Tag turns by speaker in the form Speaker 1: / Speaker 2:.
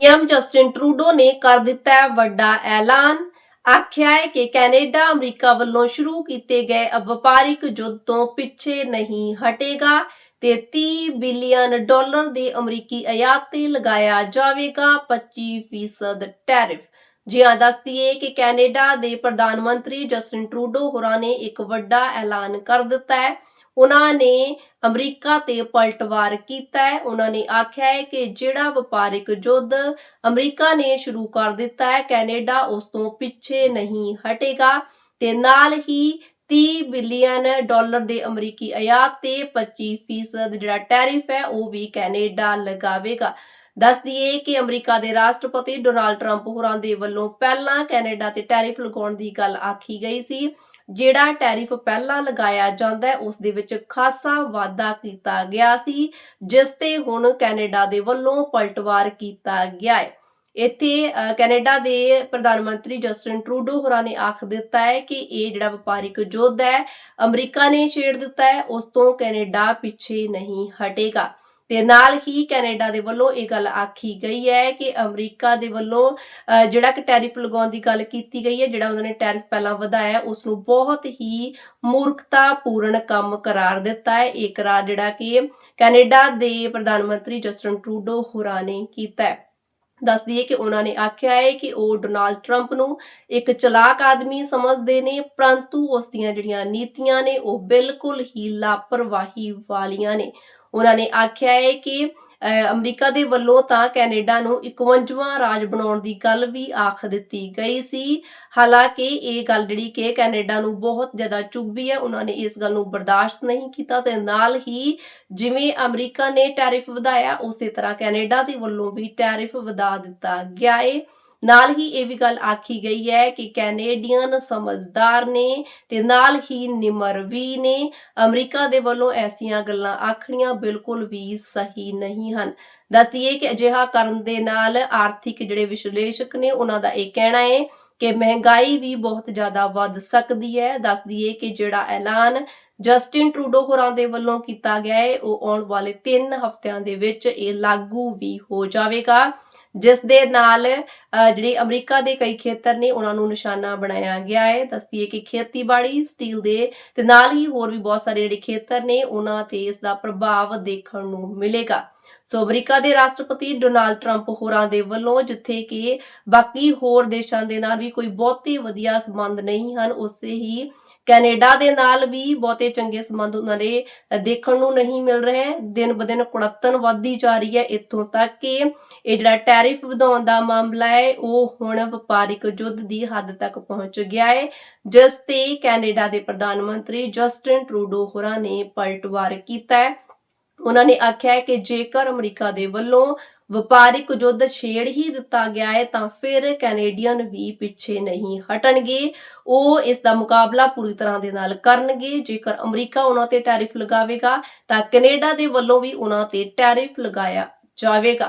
Speaker 1: PM Justin Trudeau ਨੇ ਕਰ ਦਿੱਤਾ ਹੈ ਵੱਡਾ ਐਲਾਨ। ਆਖਿਆ ਹੈ ਕਿ ਕੈਨੇਡਾ ਅਮਰੀਕਾ ਵੱਲੋਂ ਸ਼ੁਰੂ ਕੀਤੇ ਗਏ ਵਪਾਰਿਕ ਯੁੱਧ ਤੋਂ ਪਿੱਛੇ ਨਹੀਂ ਹਟੇਗਾ ਤੇ 30 ਬਿਲੀਅਨ ਡਾਲਰ ਦੇ ਅਮਰੀਕੀ ਆਯਾਤ ਤੇ ਲਗਾਇਆ ਜਾਵੇਗਾ 25% ਟੈਰਿਫ। ਜੀ ਹਾਂ ਦੱਸਦੀਏ ਕਿ ਕੈਨੇਡਾ ਦੇ ਪ੍ਰਧਾਨ ਮੰਤਰੀ ਜਸਟਿਨ ਟਰੂਡੋ ਹੋਰਾਂ ਨੇ ਇੱਕ ਵੱਡਾ ਐਲਾਨ ਕਰ ਦਿੱਤਾ ਹੈ। ਉਹਨਾਂ ਨੇ ਅਮਰੀਕਾ ਤੇ ਪਲਟਵਾਰ ਕੀਤਾ ਹੈ। ਉਹਨਾਂ ਨੇ ਆਖਿਆ ਹੈ ਕਿ ਜਿਹੜਾ ਵਪਾਰਿਕ ਯੁੱਧ ਅਮਰੀਕਾ ਨੇ ਸ਼ੁਰੂ ਕਰ ਦਿੱਤਾ ਹੈ, ਕੈਨੇਡਾ ਉਸ ਤੋਂ ਪਿੱਛੇ ਨਹੀਂ ਹਟੇਗਾ ਤੇ ਨਾਲ ਹੀ 30 ਬਿਲੀਅਨ ਡਾਲਰ ਦੇ ਅਮਰੀਕੀ ਆਯਾਤ ਤੇ 25% ਜਿਹੜਾ ਟੈਰਿਫ ਹੈ, ਉਹ ਵੀ ਕੈਨੇਡਾ ਲਗਾਵੇਗਾ। ਦੱਸ ਦਈਏ ਕਿ ਅਮਰੀਕਾ ਦੇ ਰਾਸ਼ਟਰਪਤੀ ਡੋਨਾਲਡ ਟਰੰਪ ਹੋਰਾਂ ਦੇ ਵੱਲੋਂ ਪਹਿਲਾਂ ਕੈਨੇਡਾ ਤੇ ਟੈਰਿਫ ਲਗਾਉਣ ਦੀ ਗੱਲ ਆਖੀ ਗਈ ਸੀ। ਜਿਹੜਾ ਟੈਰਿਫ ਪਹਿਲਾਂ ਲਗਾਇਆ ਜਾਂਦਾ ਹੈ, ਉਸ ਦੇ ਵਿੱਚ ਖਾਸਾ ਵਾਧਾ ਕੀਤਾ ਗਿਆ ਸੀ, ਜਿਸ ਤੇ ਹੁਣ ਕੈਨੇਡਾ ਦੇ ਵੱਲੋਂ ਪਲਟਵਾਰ ਕੀਤਾ ਗਿਆ ਹੈ। ਇੱਥੇ ਕੈਨੇਡਾ ਦੇ ਪ੍ਰਧਾਨ ਮੰਤਰੀ ਜਸਟਿਨ ਟਰੂਡੋ ਹੋਰਾਂ ਨੇ ਆਖ ਦਿੱਤਾ ਹੈ ਕਿ ਇਹ ਜਿਹੜਾ ਵਪਾਰਿਕ ਯੁੱਧ ਹੈ, ਅਮਰੀਕਾ ਨੇ ਛੇੜ ਦਿੱਤਾ ਹੈ, ਉਸ ਤੋਂ ਕੈਨੇਡਾ ਪਿੱਛੇ ਨਹੀਂ ਹਟੇਗਾ। ਤੇ ਨਾਲ ਹੀ ਕੈਨੇਡਾ ਦੇ ਵੱਲੋਂ ਇਹ ਗੱਲ ਆਖੀ ਗਈ ਹੈ ਕਿ ਅਮਰੀਕਾ ਦੇ ਵੱਲੋਂ ਜਿਹੜਾ ਕਿ ਟੈਰਿਫ ਲਗਾਉਣ ਦੀ ਗੱਲ ਕੀਤੀ ਗਈ ਹੈ, ਜਿਹੜਾ ਉਹਨਾਂ ਨੇ ਟੈਰਿਫ ਪਹਿਲਾਂ ਵਧਾਇਆ, ਉਸ ਨੂੰ ਬਹੁਤ ਹੀ ਮੂਰਖਤਾਪੂਰਨ ਕੰਮ ਕਰਾਰ ਦਿੱਤਾ ਹੈ। ਇਹ ਕਰਾਰ ਜਿਹੜਾ ਕਿ ਕੈਨੇਡਾ ਦੇ ਪ੍ਰਧਾਨ ਮੰਤਰੀ ਜਸਟਨ ਟਰੂਡੋ ਹੋਰਾਂ ਨੇ ਕੀਤਾ ਹੈ। ਦੱਸ ਦਈਏ ਕਿ ਉਹਨਾਂ ਨੇ ਆਖਿਆ ਹੈ ਕਿ ਉਹ ਡੋਨਾਲਡ ਟਰੰਪ ਨੂੰ ਇੱਕ ਚਲਾਕ ਆਦਮੀ ਸਮਝਦੇ ਨੇ, ਪਰੰਤੂ ਉਸ ਦੀਆਂ ਜਿਹੜੀਆਂ ਨੀਤੀਆਂ ਨੇ, ਉਹ ਬਿਲਕੁਲ ਹੀ ਲਾਪਰਵਾਹੀ ਵਾਲੀਆਂ ਨੇ। ਉਹਨਾਂ ਨੇ ਆਖਿਆ ਹੈ ਕਿ ਅਮਰੀਕਾ ਦੇ ਵੱਲੋਂ ਤਾਂ ਕੈਨੇਡਾ ਨੂੰ 51ਵਾਂ ਰਾਜ ਬਣਾਉਣ ਦੀ ਗੱਲ ਵੀ ਆਖ ਦਿੱਤੀ ਗਈ ਸੀ। ਹਾਲਾਂਕਿ ਇਹ ਗੱਲ ਜਿਹੜੀ ਕਿ ਕੈਨੇਡਾ ਨੂੰ ਬਹੁਤ ਜ਼ਿਆਦਾ ਚੁੱਭੀ ਹੈ, ਉਹਨਾਂ ਨੇ ਇਸ ਗੱਲ ਨੂੰ ਬਰਦਾਸ਼ਤ ਨਹੀਂ ਕੀਤਾ ਤੇ ਨਾਲ ਹੀ ਜਿਵੇਂ ਅਮਰੀਕਾ ਨੇ ਟੈਰਿਫ ਵਧਾਇਆ, ਉਸੇ ਤਰ੍ਹਾਂ ਕੈਨੇਡਾ ਦੇ ਵੱਲੋਂ ਵੀ ਟੈਰਿਫ ਵਧਾ ਦਿੱਤਾ ਗਿਆ ਹੈ ਨਾਲ ਹੀ ਇਹ ਵੀ ਗੱਲ ਆਖੀ ਗਈ ਹੈ ਕਿ ਕੈਨੇਡੀਅਨ ਸਮਝਦਾਰ ਨੇ ਤੇ ਨਾਲ ਹੀ ਨਿਮਰ ਵੀ ਨੇ। ਅਮਰੀਕਾ ਦੇ ਵੱਲੋਂ ਐਸੀਆਂ ਗੱਲਾਂ ਆਖਣੀਆਂ ਬਿਲਕੁਲ ਵੀ ਸਹੀ ਨਹੀਂ ਹਨ। ਦੱਸਦੀਏ ਕਿ ਅਜਿਹਾ ਕਰਨ ਦੇ ਨਾਲ ਆਰਥਿਕ ਜਿਹੜੇ ਵਿਸ਼ਲੇਸ਼ਕ ਨੇ, ਉਹਨਾਂ ਦਾ ਇਹ ਕਹਿਣਾ ਹੈ ਕਿ ਮਹਿੰਗਾਈ ਵੀ ਬਹੁਤ ਜ਼ਿਆਦਾ ਵੱਧ ਸਕਦੀ ਹੈ। ਦੱਸਦੀਏ ਕਿ ਜਿਹੜਾ ਐਲਾਨ ਜਸਟਿਨ ਟਰੂਡੋ ਹੋਰਾਂ ਦੇ ਵੱਲੋਂ ਕੀਤਾ ਗਿਆ ਹੈ, ਉਹ ਆਉਣ ਵਾਲੇ 3 ਹਫ਼ਤਿਆਂ ਦੇ ਵਿੱਚ ਇਹ ਲਾਗੂ ਵੀ ਹੋ ਜਾਵੇਗਾ, ਜਿਸ ਦੇ ਨਾਲ ਜਿਹੜੇ ਅਮਰੀਕਾ ਦੇ ਕਈ ਖੇਤਰ ਨੇ, ਉਹਨਾਂ ਨੂੰ ਨਿਸ਼ਾਨਾ ਬਣਾਇਆ ਗਿਆ ਹੈ। ਦੱਸਦੀ ਹੈ ਕਿ ਖੇਤੀਬਾੜੀ, ਸਟੀਲ ਦੇ ਤੇ ਨਾਲ ਹੀ ਹੋਰ ਵੀ ਬਹੁਤ ਸਾਰੇ ਜਿਹੜੇ ਖੇਤਰ ਨੇ, ਉਹਨਾਂ ਤੇ ਇਸ ਦਾ ਪ੍ਰਭਾਵ ਦੇਖਣ ਨੂੰ ਮਿਲੇਗਾ। ਸੋ ਅਮਰੀਕਾ ਦੇ ਰਾਸ਼ਟਰਪਤੀ ਡੋਨਾਲਡ ਟਰੰਪ ਹੋਰਾਂ ਦੇ ਵੱਲੋਂ, ਜਿੱਥੇ ਕਿ ਬਾਕੀ ਹੋਰ ਦੇਸ਼ਾਂ ਦੇ ਨਾਲ ਵੀ ਕੋਈ ਬਹੁਤੇ ਵਧੀਆ ਸੰਬੰਧ ਨਹੀਂ ਹਨ, ਉਸੇ ਹੀ ਕੈਨੇਡਾ ਦੇ ਨਾਲ ਵੀ ਬਹੁਤੇ ਚੰਗੇ ਸੰਬੰਧ ਉਹਨਾਂ ਦੇ ਦੇਖਣ ਨੂੰ ਨਹੀਂ ਮਿਲ ਰਹੇ। ਦਿਨ ਬਦਿਨ ਕੁੜੱਤਨ ਵੱਧਦੀ ਜਾ ਰਹੀ ਹੈ। ਇੱਥੋਂ ਤੱਕ ਕਿ ਇਹ ਜਿਹੜਾ ਟੈਰਿਫ ਵਧਾਉਣ ਦਾ ਮਾਮਲਾ ਹੈ ਹੈ, ਉਹ ਹੁਣ ਵਪਾਰਿਕ ਯੁੱਧ ਦੀ ਹੱਦ ਤੱਕ ਪਹੁੰਚ ਗਿਆ ਹੈ। ਜਿਸ ਤੇ ਕੈਨੇਡਾ ਦੇ ਪ੍ਰਧਾਨ ਮੰਤਰੀ ਜਸਟਿਨ ਟਰੂਡੋ ਹੋਰਾਂ ਨੇ ਪਲਟਵਾਰ ਕੀਤਾ ਹੈ। ਉਹਨਾਂ ਨੇ ਆਖਿਆ ਹੈ ਕਿ ਜੇਕਰ ਅਮਰੀਕਾ ਦੇ ਵੱਲੋਂ ਵਪਾਰਿਕ ਯੁੱਧ ਛੇੜ ਹੀ ਦਿੱਤਾ ਗਿਆ ਹੈ, ਤਾਂ ਫਿਰ ਕੈਨੇਡੀਅਨ ਵੀ ਪਿੱਛੇ ਨਹੀਂ ਹਟਣਗੇ। ਉਹ ਇਸ ਦਾ ਮੁਕਾਬਲਾ ਪੂਰੀ ਤਰ੍ਹਾਂ ਦੇ ਨਾਲ ਕਰਨਗੇ। ਜੇਕਰ ਅਮਰੀਕਾ ਉਹਨਾਂ ਤੇ ਟੈਰਿਫ ਲਗਾਵੇਗਾ, ਤਾਂ ਕੈਨੇਡਾ ਦੇ ਵੱਲੋਂ ਵੀ ਉਹਨਾਂ ਤੇ ਟੈਰਿਫ ਲਗਾਇਆ ਜਾਵੇਗਾ।